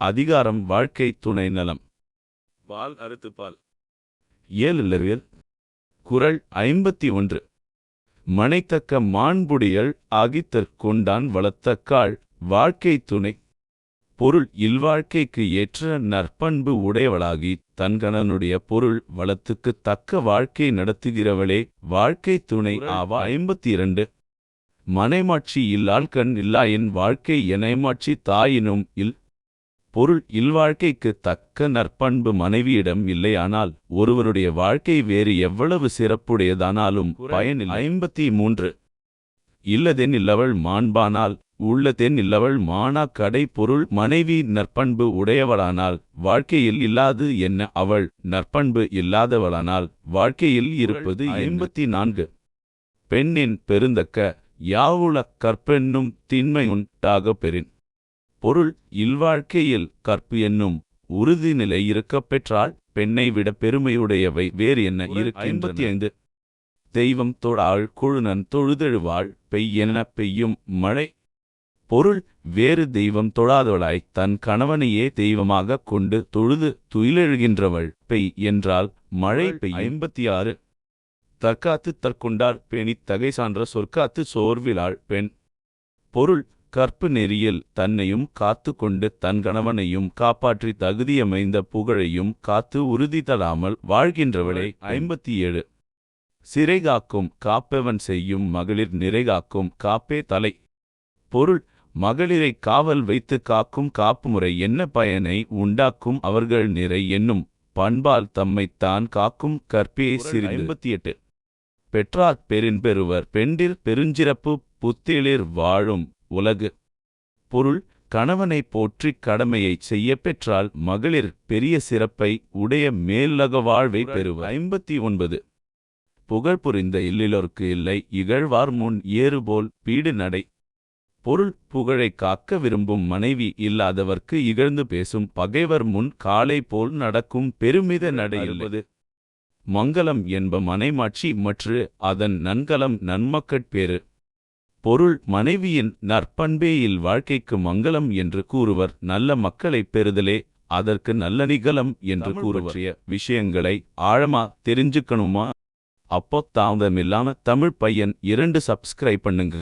அதிகாரம் வாழ்க்கை துணை நலம். பால் அறுத்து பால். ஏழுலவியல் குறள் ஐம்பத்தி ஒன்று மனைத்தக்க மாண்புடியல் ஆகித்தற் கொண்டான் வளர்த்தக்காள் வாழ்க்கை துணை. பொருள் இல்வாழ்க்கைக்கு ஏற்ற நற்பண்பு உடையவளாகி தன்கணனுடைய பொருள் வளத்துக்குத் தக்க வாழ்க்கை நடத்துகிறவளே வாழ்க்கை துணை ஆவா ஐம்பத்தி இரண்டு மனைமாட்சி இல்லாள் கண் இல்லாயின் வாழ்க்கை எனைமாட்சி தாயினும் இல் பொருள் இல்வாழ்க்கைக்கு தக்க நற்பண்பு மனைவியிடம் இல்லையானால் ஒருவருடைய வாழ்க்கை வேறு எவ்வளவு சிறப்புடையதானாலும் பயனில் ஐம்பத்தி மூன்று இல்லதென் இல்லவள் மாண்பானால் உள்ளதென் இல்லவள் மானா கடை பொருள் மனைவி நற்பண்பு உடையவளானால் வாழ்க்கையில் இல்லாது என்ன அவள் நற்பண்பு இல்லாதவளானால் வாழ்க்கையில் இருப்பது ஐம்பத்தி நான்கு பெண்ணின் பெருந்தக்க யாவுள கற்பென்னும் திண்மையுண்டாகப் பெறின். பொருள் இல்வாழ்க்கையில் கற்பு என்னும் உறுதிநிலை இருக்கப் பெற்றால் பெண்ணை விட பெருமையுடையவை வேறு என்ன ஐம்பத்தி ஐந்து. தெய்வம் தொழாள் குழுனன் தொழுதெழுவாள் பெய்யென பெய்யும் மழை. பொருள் வேறு தெய்வம் தொழாதவளாய் தன் கணவனையே தெய்வமாகக் கொண்டு தொழுது துயிலெழுகின்றவள் பெய் என்றால் மழை பெய் ஐம்பத்தி ஆறு. தற்காத்து தற்கொண்டார் பேணித் தகை சான்ற சொற்காத்து சோர்விலாள் பெண். பொருள் கற்பு நெறியில் தன்னையும் காத்து கொண்டு தன் கணவனையும் காப்பாற்றி தகுதியமைந்த புகழையும் காத்து உறுதி தராமல் வாழ்கின்றவளே. ஐம்பத்தி ஏழு. சிறைகாக்கும் காப்பவன் செய்யும் மகளிர் நிறைகாக்கும் காப்பே தலை. பொருள் மகளிரை காவல் வைத்து காக்கும் காப்புமுறை என்ன? பயனை உண்டாக்கும் அவர்கள் நிறை என்னும் பண்பால் தம்மைத்தான் காக்கும் கற்பே சிறு ஐம்பத்தி எட்டு. பெற்றார் பெருவர் பெண்டிர் பெருஞ்சிறப்பு புத்திளிர் வாழும் உலகு. பொருள் கணவனை போற்றிக் கடமையைச் செய்ய பெற்றால் மகளிர் பெரிய சிறப்பை உடைய மேல்லக வாழ்வை பெறுவர். ஐம்பத்தி ஒன்பது புகழ் புரிந்த இல்லிலோர்க்கு இல்லை இகழ்வார் முன் ஏறுபோல் பீடு நடை. பொருள் புகழை காக்க விரும்பும் மனைவி இல்லாதவர்க்கு இகழ்ந்து பேசும் பகைவர் முன் காலை போல் நடக்கும் பெருமித நடை என்பது மங்கலம் என்ப மனைமாட்சி மற்று அதன் நன்கலம் நன்மக்கட்பேறு. பொருள் மனைவியின் நற்பண்பேயில் வாழ்க்கைக்கு மங்கலம் என்று கூறுவர். நல்ல மக்களைப் பெறுதலே அதற்கு நல்ல நிகலம் என்று கூறுவற்றிய விஷயங்களை ஆழமா தெரிஞ்சுக்கணுமா? அப்போ தாமதமில்லாம தமிழ் பையன் இரண்டு சப்ஸ்கிரைப் பண்ணுங்க.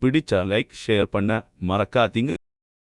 பிடிச்சா லைக் ஷேர் பண்ண மறக்காதீங்க.